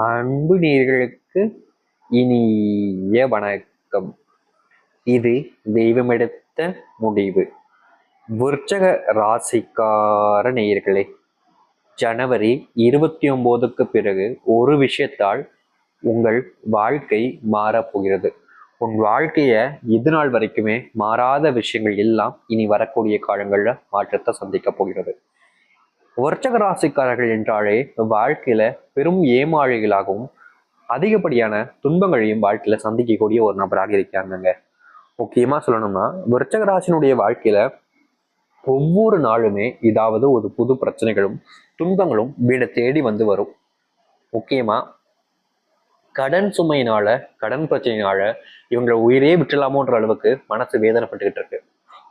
அன்பு நேர்களுக்கு இனிய வணக்கம். இது தெய்வமெடுத்த முடிவு. விருச்சக ராசிக்கார நேயர்களே ஜனவரி இருபத்தி ஒன்பதுக்கு பிறகு ஒரு விஷயத்தால் உங்கள் வாழ்க்கை மாறப்போகிறது உன் வாழ்க்கையை இது நாள் வரைக்குமே மாறாத விஷயங்கள் எல்லாம் இனி வரக்கூடிய காலங்களில் மாற்றத்தை சந்திக்க போகிறது. வர்ச்சக ராசிக்காரர்கள் என்றாலே வாழ்க்கையில பெரும் ஏமாளிகளாகவும் அதிகப்படியான துன்பங்களையும் வாழ்க்கையில சந்திக்கக்கூடிய ஒரு நபராக இருக்காங்க முக்கியமா சொல்லணும்னா விருச்சக ராசினுடைய வாழ்க்கையில ஒவ்வொரு நாளுமே ஏதாவது ஒரு புது பிரச்சனைகளும் துன்பங்களும் வீட தேடி வந்து வரும். முக்கியமா கடன் சுமையினால கடன் பிரச்சனையினால இவங்களை உயிரே விட்டுலாமோன்ற அளவுக்கு மனசு வேதனைப்பட்டுக்கிட்டு இருக்கு.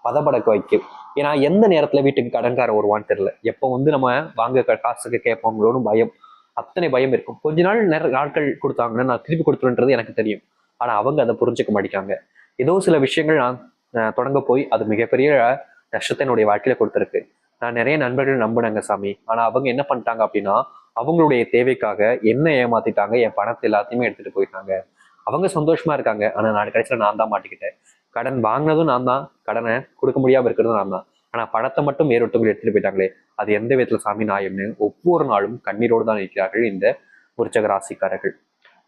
பதப்படக்க வைக்கும். ஏன்னா எந்த நேரத்துல வீட்டுக்கு கடன்காரன் வருவான்னு தெரியல. எப்போ வந்து நம்ம வாங்க காசுக்கு கேட்பாங்களோன்னு பயம். அத்தனை பயம் இருக்கும். கொஞ்ச நாள் நேர நாட்கள் கொடுத்தாங்கன்னா நான் திருப்பி கொடுத்துருன்றது எனக்கு தெரியும். ஆனா அவங்க அதை புரிஞ்சுக்க மாட்டேங்காங்க ஏதோ சில விஷயங்கள் நான் அஹ், தொடங்க போய் அது மிகப்பெரிய நஷ்டத்தை என்னுடைய வாழ்க்கையில கொடுத்துருக்கு. நான் நிறைய நண்பர்கள் நம்பினாங்க சாமி. ஆனா அவங்க என்ன பண்ணிட்டாங்க அப்படின்னா அவங்களுடைய தேவைக்காக என்ன ஏமாத்திட்டாங்க என் பணத்தை எல்லாத்தையுமே எடுத்துட்டு போயிட்டாங்க. அவங்க சந்தோஷமா இருக்காங்க. ஆனா நான் கடைசியில் நான் தான் மாட்டிக்கிட்டேன். கடன் வாங்கினதும் நான் தான். கடனை கொடுக்க முடியாம இருக்கிறதும் நான் தான். ஆனா பணத்தை மட்டும் வேறொருத்தவங்க எடுத்துட்டு போயிட்டாங்களே அது எந்த விதத்துல சாமி நாயம்னு ஒவ்வொரு நாளும் கண்ணீரோடு தான் இருக்கிறார்கள் இந்த விருச்சக ராசிக்காரர்கள்.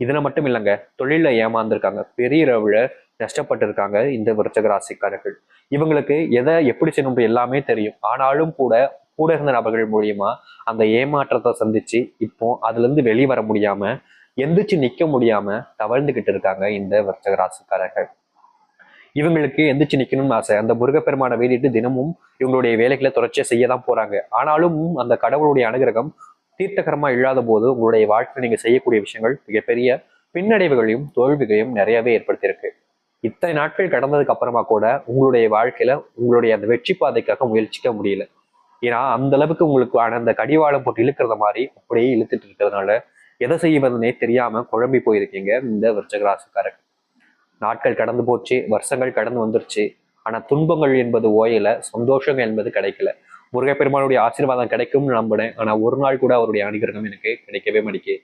இதுல மட்டும் இல்லைங்க தொழில ஏமாந்துருக்காங்க. பெரிய அளவில் நஷ்டப்பட்டு இருக்காங்க இந்த விருச்சக ராசிக்காரர்கள். இவங்களுக்கு எதை எப்படி செய்யணும் எல்லாமே தெரியும். ஆனாலும் கூட கூட இருந்த நபர்கள் மூலியமா அந்த ஏமாற்றத்தை சந்திச்சு இப்போ அதுல இருந்து வெளியே வர முடியாம எந்திரிச்சு நிக்க முடியாம தவழ்ந்துகிட்டு இருக்காங்க இந்த விருச்சக ராசிக்காரர்கள். இவங்களுக்கு எந்திரிச்சு நிக்கணும்னு ஆசை. அந்த முருகப்பெருமானை வேண்டிட்டு தினமும் இவங்களுடைய வேலைகளை தொடர்ச்சியாக செய்ய தான் போறாங்க. ஆனாலும் அந்த கடவுளுடைய அனுகிரகம் தீர்த்தகரமா இல்லாத போது உங்களுடைய வாழ்க்கையில் நீங்க செய்யக்கூடிய விஷயங்கள் மிகப்பெரிய பின்னடைவுகளையும் தோல்விகளையும் நிறையவே ஏற்படுத்தியிருக்கு. இத்தனை நாட்கள் கடந்ததுக்கு அப்புறமா கூட உங்களுடைய வாழ்க்கையில உங்களுடைய அந்த வெற்றி பாதைக்காக முயற்சிக்க முடியல. ஏன்னா அந்த அளவுக்கு உங்களுக்கு அந்த கடிவாளம் போட்டு இழுக்கிறத மாதிரி அப்படியே இழுத்துட்டு இருக்கிறதுனால எதை செய்வதுனே தெரியாம குழம்பி போயிருக்கீங்க இந்த விருச்சகராசிக்காரர்கள். நாட்கள் கடந்து போச்சு வருஷங்கள் கடந்து வந்துருச்சு. ஆனா துன்பங்கள் என்பது ஓயல சந்தோஷங்கள் என்பது கிடைக்கல. முருகப்பெருமானுடைய ஆசீர்வாதம் கிடைக்கும்னு நம்பினேன் ஆனால் ஒரு நாள் கூட அவருடைய அனுகிரகம் எனக்கு கிடைக்கவே மாட்டேங்குது.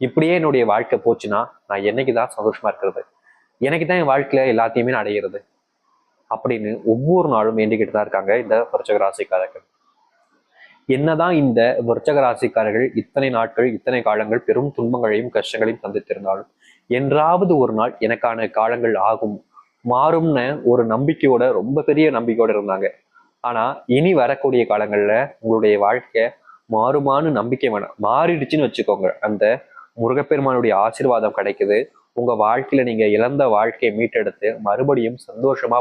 இப்படியே என்னுடைய வாழ்க்கை போச்சுன்னா நான் என்னைக்கு தான் சந்தோஷமா இருக்கிறது? எனக்கு தான் என் வாழ்க்கையில எல்லாத்தையுமே நான் அடையிறது? அப்படின்னு ஒவ்வொரு நாளும் வேண்டிக்கிட்டு தான் இருக்காங்க இந்த விருச்சக ராசிக்காரர்கள். என்னதான் இந்த விருச்சக ராசிக்காரர்கள் இத்தனை நாட்கள் இத்தனை காலங்கள் பெரும் துன்பங்களையும் கஷ்டங்களையும் சந்தித்திருந்தாலும் என்றாவது ஒரு நாள் எனக்கான காலங்கள் ஆகும். மாறும்னு ஒரு நம்பிக்கையோட ரொம்ப பெரிய நம்பிக்கையோட இருந்தாங்க. ஆனா இனி வரக்கூடிய காலங்கள்ல உங்களுடைய வாழ்க்கை மாறுமான்னு நம்பிக்கை வேணாம் மாறிடுச்சுன்னு வச்சுக்கோங்க. அந்த முருகப்பெருமானுடைய ஆசீர்வாதம் கிடைக்குது. உங்க வாழ்க்கையில நீங்க இழந்த வாழ்க்கையை மீட்டெடுத்து மறுபடியும் சந்தோஷமா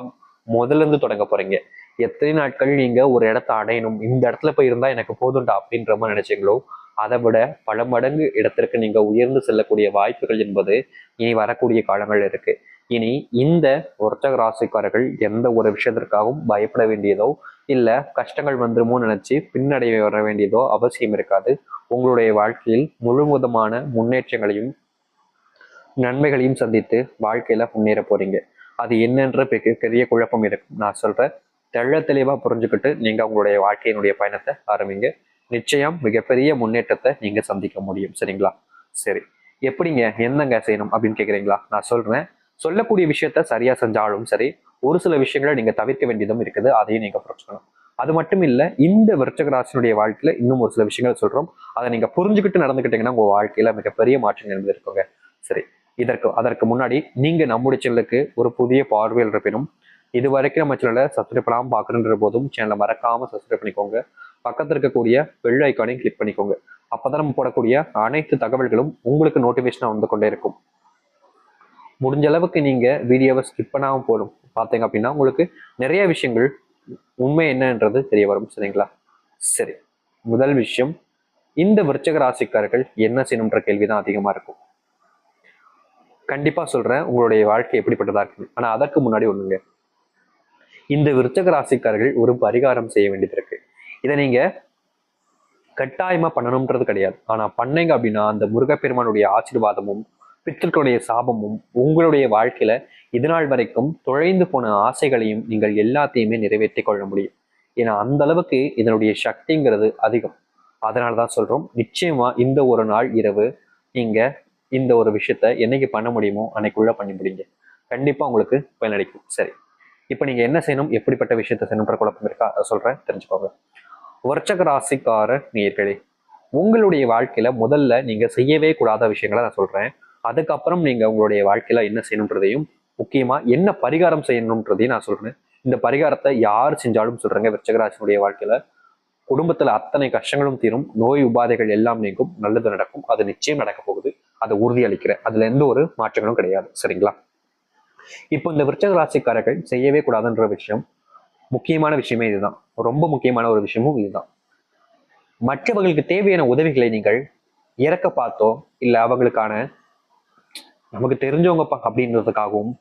முதல்ல இருந்து தொடங்க போறீங்க. எத்தனை நாட்கள் நீங்க ஒரு இடத்த அடையணும் இந்த இடத்துல போய் இருந்தா எனக்கு போதும்டா அப்படின்ற மாதிரி நினைச்சீங்களோ அதை விட பல மடங்கு இடத்திற்கு நீங்க உயர்ந்து செல்லக்கூடிய வாய்ப்புகள் என்பது இனி வரக்கூடிய காலங்கள் இருக்கு. இனி இந்த ஒருத்தக ராசிக்காரர்கள் எந்த ஒரு விஷயத்திற்காகவும் பயப்பட வேண்டியதோ இல்ல கஷ்டங்கள் வந்துருமோ நினைச்சு பின்னடைய வர வேண்டியதோ அவசியம் இருக்காது. உங்களுடைய வாழ்க்கையில் முழுவதுமான முன்னேற்றங்களையும் நன்மைகளையும் சந்தித்து வாழ்க்கையில முன்னேற போறீங்க. அது என்னன்ற பெரிய பெரிய குழப்பம் இருக்கும். நான் சொல்றேன் தெள்ள தெளிவா புரிஞ்சுக்கிட்டு நீங்க உங்களுடைய வாழ்க்கையினுடைய பயணத்தை ஆரம்பிங்க. நிச்சயம் மிகப்பெரிய முன்னேற்றத்தை நீங்க சந்திக்க முடியும். சரிங்களா? சரி. எப்படிங்க? என்னங்க செய்யணும் அப்படின்னு கேக்குறீங்களா? நான் சொல்றேன். சொல்லக்கூடிய விஷயத்த சரியா செஞ்சாலும் சரி ஒரு சில விஷயங்களை நீங்க தவிர்க்க வேண்டியதும் இருக்குது. அதையும் நீங்க புரிஞ்சுக்கணும். அது மட்டும் இல்ல இந்த விருச்சக வாழ்க்கையில இன்னும் ஒரு சில விஷயங்கள் சொல்றோம். அதை நீங்க புரிஞ்சுக்கிட்டு நடந்துக்கிட்டீங்கன்னா உங்க வாழ்க்கையில மிகப்பெரிய மாற்றம் என்பது இருக்குங்க சரி. இதற்கு அதற்கு முன்னாடி நீங்க நம்முடைய சேனலுக்கு ஒரு புதிய பார்வையில் இருப்பினும் இது வரைக்கும் நம்ம சேனலை சப்ஸ்கிரைப் பண்ணாமல் பார்க்கணுன்ற போதும் சேனலை மறக்காம சப்ஸ்கிரைப் பண்ணிக்கோங்க. பக்கத்தில் இருக்கக்கூடிய பெல் ஐக்கானையும் கிளிக் பண்ணிக்கோங்க. அப்போதான் நம்ம போடக்கூடிய அனைத்து தகவல்களும் உங்களுக்கு நோட்டிஃபிகேஷனாக வந்து கொண்டே இருக்கும். முடிஞ்ச அளவுக்கு நீங்கள் வீடியோவை ஸ்கிப் பண்ணாமல் போடும் பார்த்தீங்க அப்படின்னா உங்களுக்கு நிறைய விஷயங்கள் உண்மை என்னன்றது தெரிய வரும். சரிங்களா? சரி. முதல் விஷயம் இந்த விருச்சக ராசிக்காரர்கள் என்ன செய்யணுன்ற கேள்விதான் அதிகமாக இருக்கும். கண்டிப்பாக சொல்கிறேன் உங்களுடைய வாழ்க்கை எப்படிப்பட்டதாக இருக்கு ஆனால் அதற்கு முன்னாடி ஒன்றுங்க இந்த விருச்சக ராசிக்காரர்கள் ஒரு பரிகாரம் செய்ய வேண்டியது இருக்குது இதை நீங்க கட்டாயமா பண்ணணுன்றது கிடையாது. ஆனா பண்ணீங்க அப்படின்னா அந்த முருகப்பெருமானுடைய ஆசீர்வாதமும் பித்தர்களுடைய சாபமும் உங்களுடைய வாழ்க்கையில இதுநாள் வரைக்கும் தொலைந்து போன ஆசைகளையும் நீங்கள் எல்லாத்தையுமே நிறைவேற்றி கொள்ள முடியும். ஏன்னா அந்த அளவுக்கு இதனுடைய சக்திங்கிறது அதிகம். அதனால தான் சொல்றோம் நிச்சயமா இந்த ஒரு நாள் இரவு நீங்க இந்த ஒரு விஷயத்த என்னைக்கு பண்ண முடியுமோ அன்னைக்குள்ள பண்ணி முடியுங்க கண்டிப்பா உங்களுக்கு பயனளிக்கும். சரி. இப்போ நீங்க என்ன செய்யணும்? எப்படிப்பட்ட விஷயத்த செய்யணுன்ற குழப்பம் இருக்கா? அதை சொல்றேன் தெரிஞ்சுக்கோங்க. விருச்சக ராசிக்கார நேர்களே உங்களுடைய வாழ்க்கையில முதல்ல நீங்க செய்யவே கூடாத விஷயங்களை நான் சொல்றேன். அதுக்கப்புறம் நீங்க உங்களுடைய வாழ்க்கையில என்ன செய்யணுன்றதையும் முக்கியமா என்ன பரிகாரம் செய்யணுன்றதையும் நான் சொல்றேன். இந்த பரிகாரத்தை யார் செஞ்சாலும் சொல்றேங்க விருச்சகராசினுடைய வாழ்க்கையில. குடும்பத்துல அத்தனை கஷ்டங்களும் தீரும் நோய் உபாதைகள் எல்லாம் நீங்கும் நல்லது நடக்கும் அது நிச்சயம் நடக்க போகுது அதை உறுதி அளிக்கிறேன் அதுல எந்த ஒரு மாற்றங்களும் கிடையாது சரிங்களா? இப்போ இந்த விருச்சக ராசிக்காரர்கள் செய்யவே கூடாதுன்ற விஷயம் முக்கியமான விஷயமே இதுதான். ரொம்ப முக்கியமான ஒரு விஷயமும் இதுதான். மற்றவர்களுக்கு தேவையான உதவிகளை நீங்கள் இறக்க பார்த்தோ இல்லை அவங்களுக்கான நமக்கு தெரிஞ்சவங்க அப்படின்றதுக்காகவும்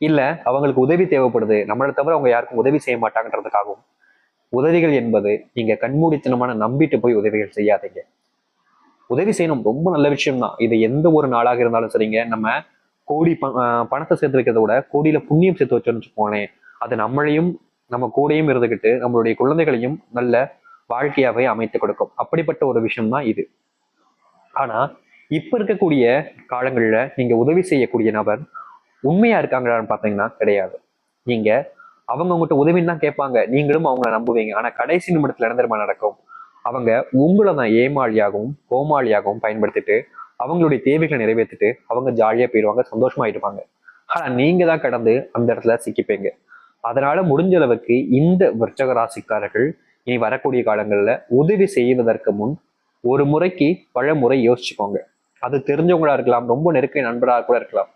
இல்லை அவங்களுக்கு உதவி தேவைப்படுது நம்மளை தவிர அவங்க யாருக்கும் உதவி செய்ய மாட்டாங்கன்றதுக்காகவும் உதவிகள் என்பது நீங்க கண்மூடித்தனமான நம்பிட்டு போய் உதவிகள் செய்யாதீங்க. உதவி செய்யணும் ரொம்ப நல்ல விஷயம் தான் இது எந்த ஒரு நாளாக இருந்தாலும் சரிங்க. நம்ம கோடி பணத்தை சேர்த்து வைக்கிறத விட கோடியில புண்ணியம் சேர்த்து வச்சோம்னு வச்சுக்கோங்களேன் அது நம்மளையும் நம்ம கூடயும் இருந்துகிட்டு நம்மளுடைய குழந்தைகளையும் நல்ல வாழ்க்கையாவே அமைத்து கொடுக்கும். அப்படிப்பட்ட ஒரு விஷயம் தான் இது. ஆனா இப்ப இருக்கக்கூடிய காலங்களில் நீங்க உதவி செய்யக்கூடிய நபர் உண்மையா இருக்காங்களான்னு பார்த்தீங்கன்னா கிடையாது. நீங்க அவங்க உங்ககிட்ட உதவின்னு தான் கேட்பாங்க. நீங்களும் அவங்கள நம்புவீங்க. ஆனா கடைசி நிமிடத்துல என்ன நடக்கும்? அவங்க உங்களை தான் ஏமாளியாகவும் கோமாளியாகவும் பயன்படுத்திட்டு அவங்களுடைய தேவைகளை நிறைவேற்றிட்டு அவங்க ஜாலியா போயிடுவாங்க சந்தோஷமா இருப்பாங்க ஆனா நீங்க தான் கடந்து அந்த இடத்துல சிக்கிப்பீங்க. அதனால முடிஞ்ச அளவுக்கு இந்த விருச்சக ராசிக்காரர்கள் இனி வரக்கூடிய காலங்களில் உதவி செய்வதற்கு முன் ஒரு முறைக்கு பல முறை யோசிச்சுக்கோங்க. அது தெரிஞ்சவங்களா இருக்கலாம் ரொம்ப நெருக்க நண்பராக கூட இருக்கலாம்.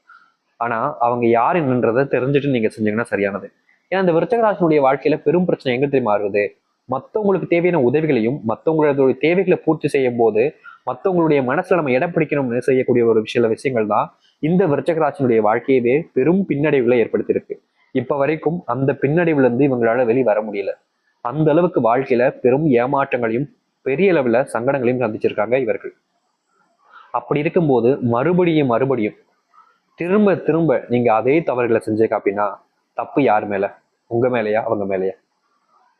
ஆனா அவங்க யார் என்னன்றதை தெரிஞ்சுட்டு நீங்க செஞ்சீங்கன்னா சரியானது. ஏன்னா இந்த விருச்சகராசனுடைய வாழ்க்கையில பெரும் பிரச்சனை எங்க தெரியுமா வருது? மற்றவங்களுக்கு தேவையான உதவிகளையும் மற்றவங்களுடைய தேவைகளை பூர்த்தி செய்யும் போது மற்றவங்களுடைய மனசுல நம்ம இடம் பிடிக்கணும்னு செய்யக்கூடிய ஒரு சில விஷயங்கள் தான் இந்த விருச்சகராசனுடைய வாழ்க்கையவே பெரும் பின்னடைவுகளை ஏற்படுத்தியிருக்கு. இப்ப வரைக்கும் அந்த பின்னடைவுல இருந்து இவங்களால வெளி வர முடியல. அந்த அளவுக்கு வாழ்க்கையில பெரும் ஏமாற்றங்களையும் பெரிய அளவுல சங்கடங்களையும் சந்திச்சிருக்காங்க இவர்கள். அப்படி இருக்கும்போது மறுபடியும் மறுபடியும் திரும்ப திரும்ப நீங்க அதே தவறுகளை செஞ்சீங்க அப்படின்னா தப்பு யார் மேல? உங்க மேலேயா? அவங்க மேலேயா?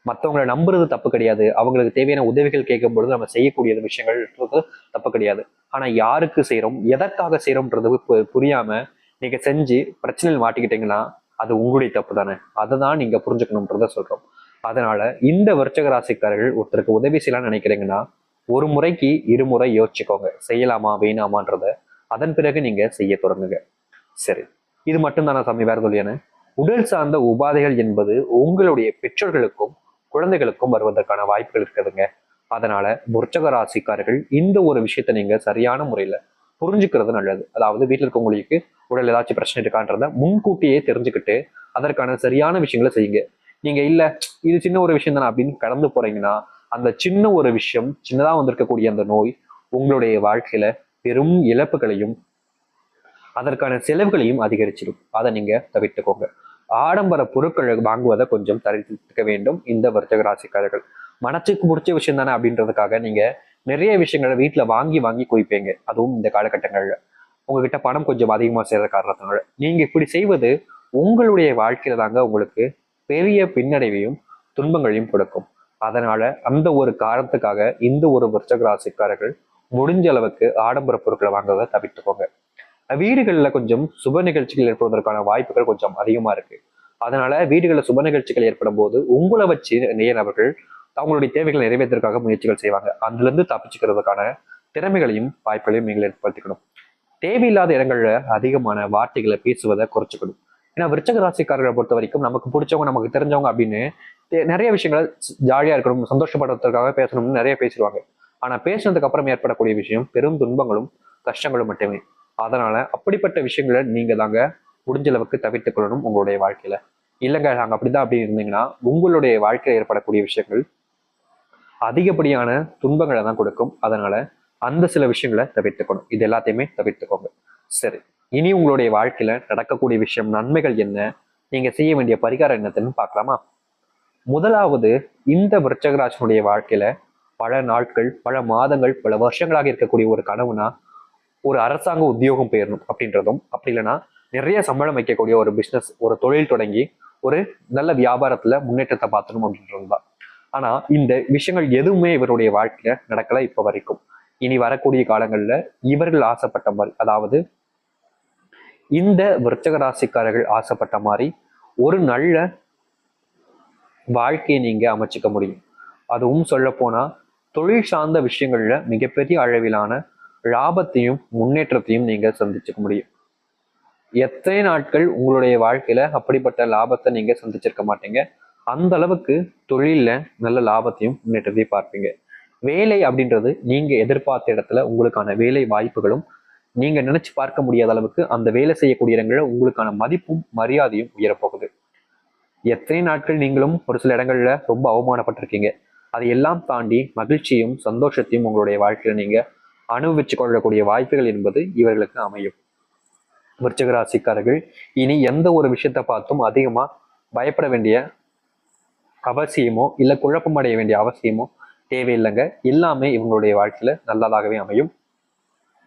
மற்றவங்களை நம்புறது தப்பு கிடையாது. அவங்களுக்கு தேவையான உதவிகள் கேட்கும் பொழுது நம்ம செய்யக்கூடிய விஷயங்கள் தப்பு கிடையாது. ஆனா யாருக்கு செய்யறோம் எதற்காக செய்யறோம்ன்றது பு- புரியாம நீங்க செஞ்சு பிரச்சனையில் மாட்டிக்கிட்டீங்கன்னா அது உங்களுடைய தப்பு தானே? அதை தான் நீங்க புரிஞ்சுக்கணும்ன்றத சொல்றோம். அதனால இந்த விருச்சக ராசிக்காரர்கள் ஒருத்தருக்கு உதவி செய்யலாம்னு நினைக்கிறீங்கன்னா ஒரு முறைக்கு இருமுறை யோசிச்சுக்கோங்க. செய்யலாமா வேணாமான்றத. அதன் பிறகு நீங்க செய்ய தொடங்குங்க. சரி. இது மட்டும் தானே சாமி? வேற சொல்லியான உடல் சார்ந்த உபாதைகள் என்பது உங்களுடைய பெற்றோர்களுக்கும் குழந்தைகளுக்கும் வருவதற்கான வாய்ப்புகள் இருக்குதுங்க. அதனால விருச்சக ராசிக்காரர்கள் இந்த ஒரு விஷயத்த நீங்க சரியான முறையில புரிஞ்சுக்கிறது நல்லது. அதாவது வீட்டில் இருக்கவங்களுக்கு உடல் ஏதாச்சும் பிரச்சனை இருக்கான்றத முன்கூட்டியே தெரிஞ்சுக்கிட்டு அதற்கான சரியான விஷயங்களை செய்யுங்க. நீங்க இல்ல இது சின்ன ஒரு விஷயம் தானே அப்படின்னு கடந்து போறீங்கன்னா அந்த சின்ன ஒரு விஷயம் சின்னதா வந்திருக்கக்கூடிய அந்த நோய் உங்களுடைய வாழ்க்கையில பெரும் இழப்புகளையும் அதற்கான செலவுகளையும் அதிகரிச்சிடும். அதை நீங்க தவிர்த்துக்கோங்க. ஆடம்பர பொருட்கள் வாங்குவதை கொஞ்சம் தவிர்த்துக்க வேண்டும் இந்த வர்த்தக ராசிக்காரர்கள். மனசுக்கு பிடிச்ச விஷயம் தானே அப்படின்றதுக்காக நீங்க நிறைய விஷயங்களை வீட்டுல வாங்கி வாங்கி குவிப்பீங்க. அதுவும் இந்த காலகட்டங்கள்ல. உங்ககிட்ட பணம் கொஞ்சம் அதிகமா செய்கிற காரணத்தினால நீங்க இப்படி செய்வது உங்களுடைய வாழ்க்கையில தாங்க உங்களுக்கு பெரிய பின்னடைவையும் துன்பங்களையும் கொடுக்கும். அதனால அந்த ஒரு காரணத்துக்காக இந்த ஒரு விருச்சக ராசிக்காரர்கள் முடிஞ்ச அளவுக்கு ஆடம்பர பொருட்களை வாங்குவதை தவிர்த்துக்கோங்க. வீடுகள்ல கொஞ்சம் சுப நிகழ்ச்சிகள் ஏற்படுவதற்கான வாய்ப்புகள் கொஞ்சம் அதிகமா இருக்கு. அதனால வீடுகளில் சுப நிகழ்ச்சிகள் ஏற்படும் போது உங்களை வச்சு நிறைய நபர்கள் அவங்களுடைய தேவைகளை நிறைவேற்றுவதற்காக முயற்சிகள் செய்வாங்க. அதுலேருந்து தப்பிச்சுக்கிறதுக்கான திறமைகளையும் வாய்ப்புகளையும் நீங்கள் ஏற்படுத்திக்கணும். தேவையில்லாத இடங்கள்ல அதிகமான வார்த்தைகளை பேசுவதை குறைச்சிக்கணும். ஏன்னா விருச்சக ராசிக்காரர்களை பொறுத்த வரைக்கும் நமக்கு பிடிச்சவங்க நமக்கு தெரிஞ்சவங்க அப்படின்னு நிறைய விஷயங்களை ஜாலியா இருக்கணும் சந்தோஷப்படுறதுக்காக பேசணும்னு நிறைய பேசிடுவாங்க. ஆனா பேசுனதுக்கு அப்புறம் ஏற்படக்கூடிய விஷயம் பெரும் துன்பங்களும் கஷ்டங்களும் மட்டுமே. அதனால அப்படிப்பட்ட விஷயங்களை நீங்க தாங்க முடிஞ்ச அளவுக்கு தவிர்த்துக் கொள்ளணும் உங்களுடைய வாழ்க்கையில. இல்லைங்க நாங்கள் அப்படிதான் அப்படி இருந்தீங்கன்னா உங்களுடைய வாழ்க்கையில் ஏற்படக்கூடிய விஷயங்கள் அதிகப்படியான துன்பங்களை தான் கொடுக்கும். அதனால அந்த சில விஷயங்களை தவிர்த்துக்கணும். இது எல்லாத்தையுமே தவிர்த்துக்கோங்க. சரி. இனி உங்களுடைய வாழ்க்கையில நடக்கக்கூடிய விஷயம் நன்மைகள் என்ன? நீங்க செய்ய வேண்டிய பரிகாரம் என்னதுன்னு பார்க்கலாமா? முதலாவது இந்த விருச்சகராஜனுடைய வாழ்க்கையில பல நாட்கள் பல மாதங்கள் பல வருஷங்களாக இருக்கக்கூடிய ஒரு கனவுனா ஒரு அரசாங்க உத்தியோகம் பெயரணும் அப்படின்றதும் அப்படி இல்லைன்னா நிறைய சம்பளம் வைக்கக்கூடிய ஒரு பிசினஸ் ஒரு தொழில் தொடங்கி ஒரு நல்ல வியாபாரத்துல முன்னேற்றத்தை பார்த்தணும் அப்படின்றது தான் ஆனா இந்த விஷயங்கள் எதுவுமே இவருடைய வாழ்க்கையில நடக்கல இப்ப வரைக்கும். இனி வரக்கூடிய காலங்களில் இவர்கள் ஆசைப்பட்ட மாதிரி அதாவது இந்த விருச்சக ராசிக்காரர்கள் ஆசைப்பட்ட மாதிரி ஒரு நல்ல வாழ்க்கையை நீங்க அமைச்சிக்க முடியும். அதுவும் சொல்ல போனா தொழில் சார்ந்த விஷயங்கள்ல மிகப்பெரிய அளவிலான லாபத்தையும் முன்னேற்றத்தையும் நீங்க சந்திச்சுக்க முடியும். எத்தனை நாட்கள் உங்களுடைய வாழ்க்கையில அப்படிப்பட்ட லாபத்தை நீங்க சந்திச்சிருக்க மாட்டீங்க? அந்த அளவுக்கு தொழிலில் நல்ல லாபத்தையும் முன்னேற்றத்தையும் பார்ப்பீங்க. வேலை அப்படின்றது நீங்கள் எதிர்பார்த்த இடத்துல உங்களுக்கான வேலை வாய்ப்புகளும் நீங்கள் நினைச்சு பார்க்க முடியாத அளவுக்கு அந்த வேலை செய்யக்கூடிய இடங்களில் உங்களுக்கான மதிப்பும் மரியாதையும் உயரப்போகுது. எத்தனை நாட்கள் நீங்களும் ஒரு சில இடங்களில் ரொம்ப அவமானப்பட்டிருக்கீங்க. அதையெல்லாம் தாண்டி மகிழ்ச்சியும் சந்தோஷத்தையும் உங்களுடைய வாழ்க்கையில் நீங்கள் அனுபவிச்சு கொள்ளக்கூடிய வாய்ப்புகள் என்பது இவர்களுக்கு அமையும். விருச்சகராசிக்காரர்கள் இனி எந்த ஒரு விஷயத்தை பார்த்தும் அதிகமாக பயப்பட வேண்டிய அவசியமோ இல்லை குழப்பம் அடைய வேண்டிய அவசியமோ தேவையில்லைங்க. எல்லாமே இவங்களுடைய வாழ்க்கையில நல்லதாகவே அமையும்.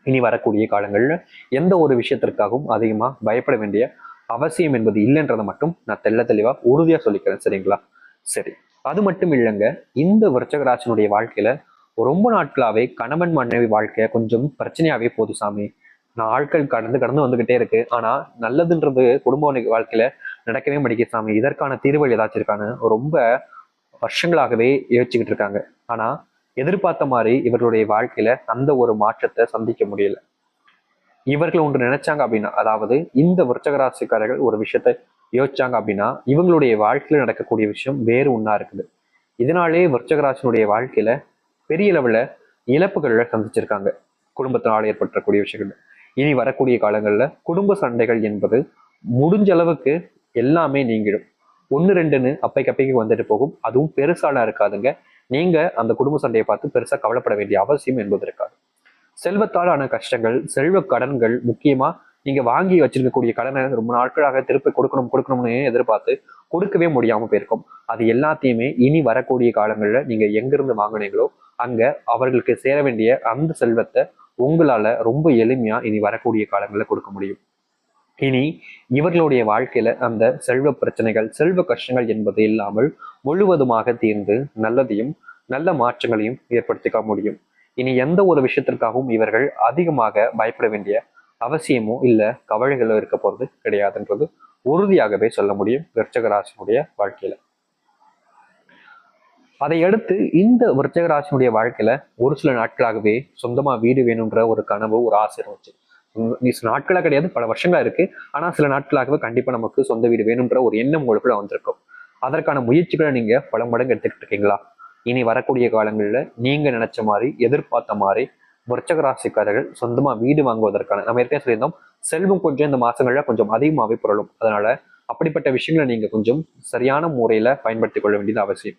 இனி வரக்கூடிய காலங்களில் எந்த ஒரு விஷயத்திற்காகவும் அதிகமாக பயப்பட வேண்டிய அவசியம் என்பது இல்லைன்றதை மட்டும் நான் தெல்ல தெளிவாக உறுதியாக சொல்லிக்கிறேன். சரிங்களா? சரி. அது மட்டும் இல்லைங்க. இந்த விருச்சகராசனுடைய வாழ்க்கையில் வாழ்க்கையில ரொம்ப நாட்களாகவே கணவன் மனைவி வாழ்க்கை கொஞ்சம் பிரச்சனையாகவே போது சாமி. நாட்கள் கடந்து கடந்து வந்துகிட்டே இருக்கு. ஆனா நல்லதுன்றது குடும்ப வாழ்க்கையில நடக்கவே மாட்டேங்குது சாமி. இதற்கான தீர்வுகள் ஏதாச்சும் இருக்கான்னு ரொம்ப வருஷங்களாகவே யோசிச்சுக்கிட்டு இருக்காங்க. ஆனா எதிர்பார்த்த மாதிரி இவர்களுடைய வாழ்க்கையில அந்த ஒரு மாற்றத்தை சந்திக்க முடியல. இவர்கள் ஒன்று நினைச்சாங்க அப்படின்னா அதாவது இந்த விருச்சகராசிக்காரர்கள் ஒரு விஷயத்த யோசிச்சாங்க அப்படின்னா இவங்களுடைய வாழ்க்கையில நடக்கக்கூடிய விஷயம் வேறு ஒன்றா இருக்குது. இதனாலே விருச்சகராசினுடைய வாழ்க்கையில பெரிய அளவுல இழப்புகளை சந்திச்சிருக்காங்க. குடும்பத்தினால் ஏற்பட்டக்கூடிய விஷயங்கள். இனி வரக்கூடிய காலங்களில் குடும்ப சண்டைகள் என்பது முடிஞ்ச அளவுக்கு எல்லாமே நீங்கிடும். ஒன்று ரெண்டுன்னு அப்பைக்கு அப்பைக்கு வந்துட்டு போகும். அதுவும் பெருசாலாம் இருக்காதுங்க. நீங்க அந்த குடும்ப சண்டையை பார்த்து பெருசா கவலைப்பட வேண்டிய அவசியம் என்பது இருக்காது. செல்வத்தாலான கஷ்டங்கள் செல்வ கடன்கள் முக்கியமா நீங்க வாங்கி வச்சிருக்கக்கூடிய கடனை ரொம்ப நாட்களாக திருப்பி கொடுக்கணும் கொடுக்கணும்னு எதிர்பார்த்து கொடுக்கவே முடியாம போயிருக்கும். அது எல்லாத்தையுமே இனி வரக்கூடிய காலங்களில் நீங்க எங்கிருந்து வாங்கினீங்களோ அங்க அவர்களுக்கு சேர வேண்டிய அந்த செல்வத்தை உங்களால ரொம்ப எளிமையா இனி வரக்கூடிய காலங்களில் கொடுக்க முடியும். இனி இவர்களுடைய வாழ்க்கையில அந்த செல்வ பிரச்சனைகள் செல்வ கஷ்டங்கள் என்பது இல்லாமல் முழுவதுமாக தீர்ந்து நல்லதையும் நல்ல மாற்றங்களையும் ஏற்படுத்திக்க முடியும். இனி எந்த ஒரு விஷயத்திற்காகவும் இவர்கள் அதிகமாக பயப்பட வேண்டிய அவசியமோ இல்ல கவலைகளோ இருக்க போறது கிடையாதுன்றது உறுதியாகவே சொல்ல முடியும் விருச்சகராசினுடைய வாழ்க்கையில. அதை அடுத்து இந்த விருச்சகராசினுடைய வாழ்க்கையில ஒரு சில நாட்களாகவே சொந்தமா வீடு வேணுன்ற ஒரு கனவு ஒரு ஆசை இருந்துச்சு. சில நாட்களா கிடையாது பல வருஷங்களா இருக்கு. ஆனா சில நாட்களாகவே கண்டிப்பா நமக்கு சொந்த வீடு வேணும்ன்ற ஒரு எண்ணம் உங்களுக்குள்ள வந்திருக்கும். அதற்கான முயற்சிகளை நீங்க பல மடங்கு எடுத்துக்கிட்டு இருக்கீங்களா? இனி வரக்கூடிய காலங்களில் நீங்க நினைச்ச மாதிரி எதிர்பார்த்த மாதிரி விருச்சக ராசிக்காரர்கள் சொந்தமா வீடு வாங்குவதற்கான நம்ம ஏற்கனவே சொல்லியிருந்தோம் செல்வம் கொஞ்சம் இந்த மாசங்கள்ல கொஞ்சம் அதிகமாகவே புரளும். அதனால அப்படிப்பட்ட விஷயங்களை நீங்க கொஞ்சம் சரியான முறையில பயன்படுத்திக் கொள்ள வேண்டியது அவசியம்.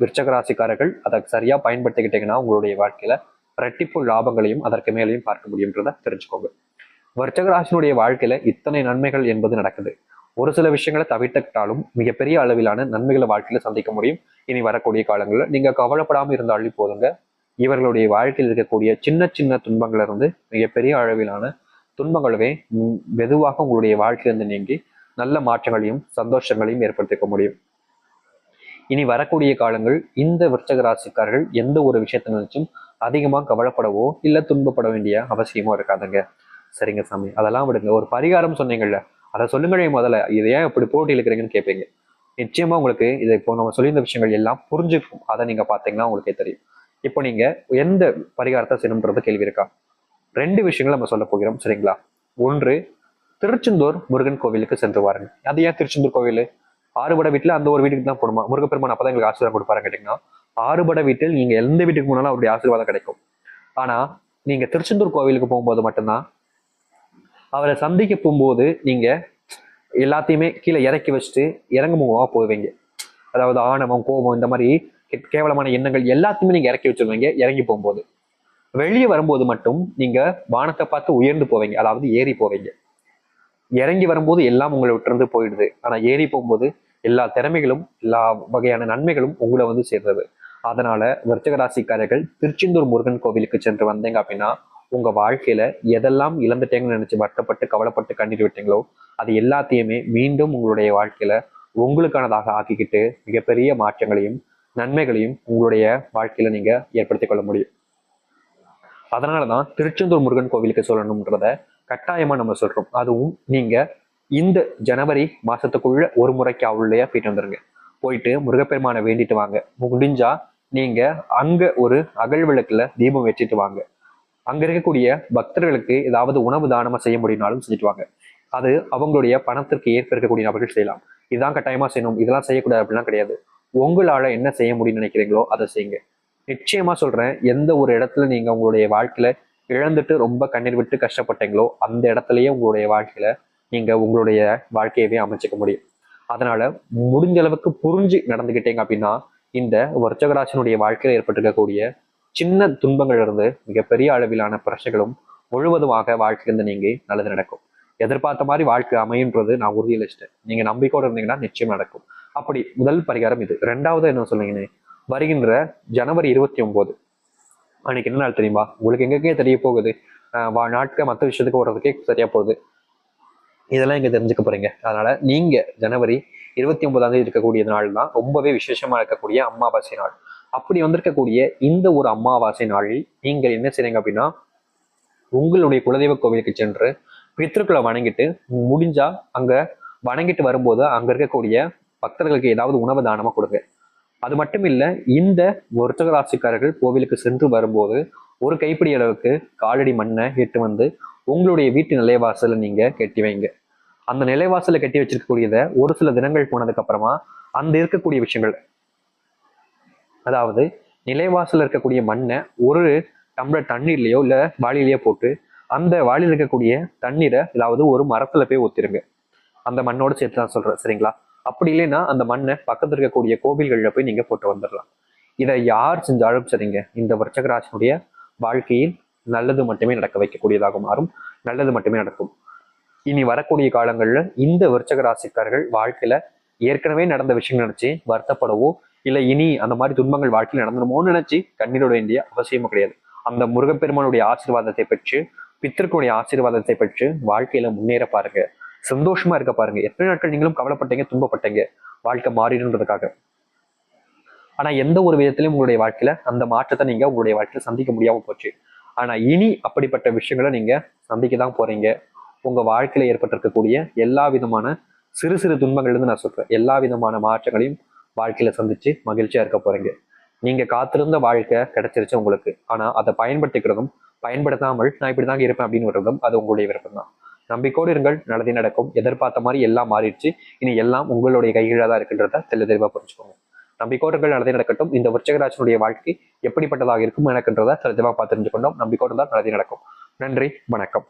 விருச்சக ராசிக்காரர்கள் அதை சரியா பயன்படுத்திக்கிட்டீங்கன்னா உங்களுடைய வாழ்க்கையில ரெட்டிப்பு லாபங்களையும் அதற்கு மேலையும் பார்க்க முடியும்ன்றத தெரிஞ்சுக்கோங்க. விருச்சக வாழ்க்கையில இத்தனை நன்மைகள் என்பது நடக்குது. ஒரு சில விஷயங்களை தவிர்த்துக்கிட்டாலும் மிகப்பெரிய அளவிலான நன்மைகளை வாழ்க்கையில சந்திக்க முடியும். இனி வரக்கூடிய காலங்களில் நீங்க கவலைப்படாமல் இருந்தாலும் போதுங்க. இவர்களுடைய வாழ்க்கையில் இருக்கக்கூடிய சின்ன சின்ன துன்பங்கள்ல இருந்து மிகப்பெரிய அளவிலான துன்பங்களவே மெதுவாக உங்களுடைய வாழ்க்கையிலிருந்து நீங்கி நல்ல மாற்றங்களையும் சந்தோஷங்களையும் ஏற்படுத்திக்க முடியும். இனி வரக்கூடிய காலங்கள் இந்த விருச்சக ராசிக்காரர்கள் எந்த ஒரு விஷயத்தை நினைச்சும் அதிகமாக கவலைப்படவோ இல்லை துன்பப்பட வேண்டிய அவசியமோ இருக்காதுங்க. சரிங்க சாமி. அதெல்லாம் விடுங்க. ஒரு பரிகாரம் சொன்னீங்கல்ல அதை சொல்லுங்களே முதல்ல. இதை ஏன் இப்படி போட்டி இருக்கிறீங்கன்னு கேட்பீங்க நிச்சயமா உங்களுக்கு இதை இப்போ நம்ம சொல்லியிருந்த விஷயங்கள் எல்லாம் புரிஞ்சுக்கும். அதை நீங்க பாத்தீங்கன்னா உங்களுக்கே தெரியும். இப்போ நீங்க எந்த பரிகாரத்தை செய்யணுன்றது கேள்வி இருக்கா? ரெண்டு விஷயங்கள் நம்ம சொல்ல போகிறோம். சரிங்களா? ஒன்று திருச்செந்தூர் முருகன் கோவிலுக்கு சென்று வாருங்க. அது ஏன் திருச்செந்தூர் கோவில்? ஆறுபட வீட்டில் அந்த ஒரு வீட்டுக்கு தான் போகணுமா? முருகப்பெருமான் அப்பதான் எங்களுக்கு ஆசீர்வாதம் கொடுப்பாரு கேட்டீங்கன்னா ஆறுபட வீட்டில் நீங்க எந்த வீட்டுக்கு போனாலும் அவருடைய ஆசீர்வாதம் கிடைக்கும். ஆனா நீங்க திருச்செந்தூர் கோவிலுக்கு போகும்போது மட்டும்தான் அவரை சந்திக்க போகும்போது நீங்க எல்லாத்தையுமே கீழே இறக்கி வச்சுட்டு இறங்குமுகமாக போவீங்க. அதாவது ஆணவம் கோபம் இந்த மாதிரி கேவலமான எண்ணங்கள் எல்லாத்தையுமே நீங்க இறக்கி வச்சிருவீங்க இறங்கி போகும்போது. வெளியே வரும்போது மட்டும் நீங்க வானத்தை பார்த்து உயர்ந்து போவீங்க அதாவது ஏறி போவீங்க. இறங்கி வரும்போது எல்லாம் உங்களை விட்டுருந்து போயிடுது. ஆனா ஏறி போகும்போது எல்லா திறமைகளும் எல்லா வகையான நன்மைகளும் உங்களை வந்து சேர்றது அதனால விருச்சக ராசிக்காரர்கள் திருச்செந்தூர் முருகன் கோவிலுக்கு சென்று வந்தீங்க அப்படின்னா உங்கள் வாழ்க்கையில எதெல்லாம் இழந்துட்டேங்கன்னு நினச்சி வருத்தப்பட்டு கவலைப்பட்டு கண்ணீர் விட்டீங்களோ அது எல்லாத்தையுமே மீண்டும் உங்களுடைய வாழ்க்கையில உங்களுக்கானதாக ஆக்கிக்கிட்டு மிகப்பெரிய மாற்றங்களையும் நன்மைகளையும் உங்களுடைய வாழ்க்கையில நீங்கள் ஏற்படுத்திக் கொள்ள முடியும். அதனால தான் திருச்செந்தூர் முருகன் கோவிலுக்கு சொல்லணுன்றத கட்டாயமாக நம்ம சொல்கிறோம் அதுவும் நீங்கள் இந்த ஜனவரி மாதத்துக்குள்ளே ஒரு முறைக்கு அவளுடைய போயிட்டு வந்துருங்க. போயிட்டு முருகப்பெருமானை வேண்டிட்டு வாங்க. முடிஞ்சா நீங்க அங்க ஒரு அகல் விளக்குல தீபம் வச்சுட்டு வாங்க. அங்க இருக்கக்கூடிய பக்தர்களுக்கு ஏதாவது உணவு தானமா செய்ய முடியும்னாலும் செஞ்சுட்டு வாங்க அது அவங்களுடைய பணத்திற்கு ஏற்ப இருக்கக்கூடிய நபர்கள் செய்யலாம். இதுதான் கட்டாயமா செய்யணும். இதெல்லாம் செய்யக்கூடாது அப்படிலாம் கிடையாது. உங்களால என்ன செய்ய முடியும்னு நினைக்கிறீங்களோ அதை செய்யுங்க. நிச்சயமா சொல்றேன் எந்த ஒரு இடத்துல நீங்க உங்களுடைய வாழ்க்கையில இழந்துட்டு ரொம்ப கண்ணீர் விட்டு கஷ்டப்பட்டீங்களோ அந்த இடத்துலயே உங்களுடைய வாழ்க்கையில நீங்க உங்களுடைய வாழ்க்கையவே அமைச்சுக்க முடியும். அதனால முடிஞ்ச அளவுக்கு புரிஞ்சு நடந்துக்கிட்டீங்க அப்படின்னா இந்த வர்ச்சகராசனுடைய வாழ்க்கையில ஏற்பட்டிருக்கக்கூடிய சின்ன துன்பங்களிலிருந்து மிகப்பெரிய அளவிலான பிரச்சனைகளும் முழுவதுமாக வாழ்க்கையிலிருந்து நீங்க நல்லது நடக்கும். எதிர்பார்த்த மாதிரி வாழ்க்கை அமையுன்றது நான் உறுதியளிச்சிட்டேன். நீங்க நம்பிக்கையோடு இருந்தீங்கன்னா நிச்சயம் நடக்கும். அப்படி முதல் பரிகாரம் இது. ரெண்டாவது என்ன சொன்னீங்கன்னு வருகின்ற ஜனவரி இருபத்தி ஒன்பது. அன்னைக்கு என்ன நாள் தெரியுமா? உங்களுக்கு எங்கெங்கே தெரிய போகுது. வா- நாட்கள் மற்ற விஷயத்துக்கு ஓடுறதுக்கே சரியா போகுது. இதெல்லாம் இங்கே தெரிஞ்சுக்க போறீங்க? அதனால நீங்க ஜனவரி இருபத்தி ஒன்பதாம் தேதி இருக்கக்கூடிய நாள் தான் ரொம்பவே விசேஷமா இருக்கக்கூடிய அமாவாசை நாள். அப்படி வந்திருக்கக்கூடிய இந்த ஒரு அமாவாசை நாளில் நீங்கள் என்ன செய்றீங்க அப்படின்னா உங்களுடைய குலதெய்வ கோவிலுக்கு சென்று பித்ருக்களை வணங்கிட்டு முடிஞ்சா அங்க வணங்கிட்டு வரும்போது அங்க இருக்கக்கூடிய பக்தர்களுக்கு ஏதாவது உணவு தானமா கொடுங்க. அது மட்டும் இல்ல இந்த ஒருத்தக ராசிக்காரர்கள் கோவிலுக்கு சென்று வரும்போது ஒரு கைப்பிடி அளவுக்கு காலடி மண்ணை எட்டு வந்து உங்களுடைய வீட்டு நிலைவாசலை நீங்க கட்டி வைங்க. அந்த நிலைவாசலை கட்டி வச்சிருக்கக்கூடியத ஒரு சில தினங்கள் போனதுக்கு அப்புறமா அந்த இருக்கக்கூடிய விஷயங்கள் அதாவது நிலைவாசல் இருக்கக்கூடிய மண்ணை ஒரு டம்ளர் தண்ணீர்லையோ இல்ல வாளியிலயோ போட்டு அந்த வாளியில் இருக்கக்கூடிய தண்ணீரை ஏதாவது ஒரு மரத்துல போய் ஊத்திருங்க. அந்த மண்ணோட சேர்த்து தான் சொல்றேன் சரிங்களா? அப்படி இல்லைன்னா அந்த மண்ணை பக்கத்துல இருக்கக்கூடிய கோவில்களில் போய் நீங்க போட்டு வந்துடலாம். இதை யார் செஞ்சாலும் சரிங்க. இந்த விருச்சகராசனுடைய வாழ்க்கையில் நல்லது மட்டுமே நடக்க வைக்கக்கூடியதாக மாறும். நல்லது மட்டுமே நடக்கும். இனி வரக்கூடிய காலங்களில் இந்த விருச்சக ராசிக்காரர்கள் வாழ்க்கையில ஏற்கனவே நடந்த விஷயம் நினைச்சு வருத்தப்படவோ இல்ல இனி அந்த மாதிரி துன்பங்கள் வாழ்க்கையில் நடந்துடுமோன்னு நினைச்சு கண்ணீரோட வேண்டிய அவசியமும் கிடையாது. அந்த முருகப்பெருமானுடைய ஆசீர்வாதத்தை பெற்று பித்தர்களுடைய ஆசீர்வாதத்தை பெற்று வாழ்க்கையில முன்னேற பாருங்க. சந்தோஷமா இருக்க பாருங்க. எத்தனை நாட்கள் நீங்களும் கவலைப்பட்டீங்க துன்பப்பட்டீங்க? வாழ்க்கை மாறிடுன்றதுக்காக ஆனா எந்த ஒரு விதத்திலும் உங்களுடைய வாழ்க்கையில அந்த மாற்றத்தை நீங்க உங்களுடைய வாழ்க்கையில சந்திக்க முடியாம போச்சு. ஆனா இனி அப்படிப்பட்ட விஷயங்களை நீங்க சந்திக்க தான் போறீங்க. உங்க வாழ்க்கையில ஏற்பட்டிருக்கக்கூடிய எல்லா விதமான சிறு சிறு துன்பங்கள்ல இருந்து நான் சொல்றேன். எல்லா விதமான மாற்றங்களையும் வாழ்க்கையில் சந்திச்சு மகிழ்ச்சியாக இருக்க போகிறீங்க நீங்கள் காத்திருந்த வாழ்க்கை கிடைச்சிருச்சு உங்களுக்கு. ஆனால் அதை பயன்படுத்திக்கிறதும் பயன்படுத்தாமல் நான் இப்படிதாங்க இருப்பேன் அப்படின்னு விடுறதும் அது உங்களுடைய விருப்பம் தான் நம்பிக்கோடு இருங்கள். நல்லதே நடக்கும். எதிர்பார்த்த மாதிரி எல்லாம் மாறிடுச்சு. இனி எல்லாம் உங்களுடைய கைகளாக தான் இருக்கின்றத தெல்ல தெளிவாக புரிஞ்சுக்கோங்க. நம்பிக்கோடுகள் இருங்கள். நல்லதே நடக்கட்டும். இந்த விருச்சகராஜனுடைய வாழ்க்கை எப்படிப்பட்டதாக இருக்கும் எனக்குன்றத தெளிவாக பார்த்து தெரிஞ்சுக்கொண்டோம். நம்பிக்கோடு தான் நல்லதே நடக்கும். நன்றி. வணக்கம்.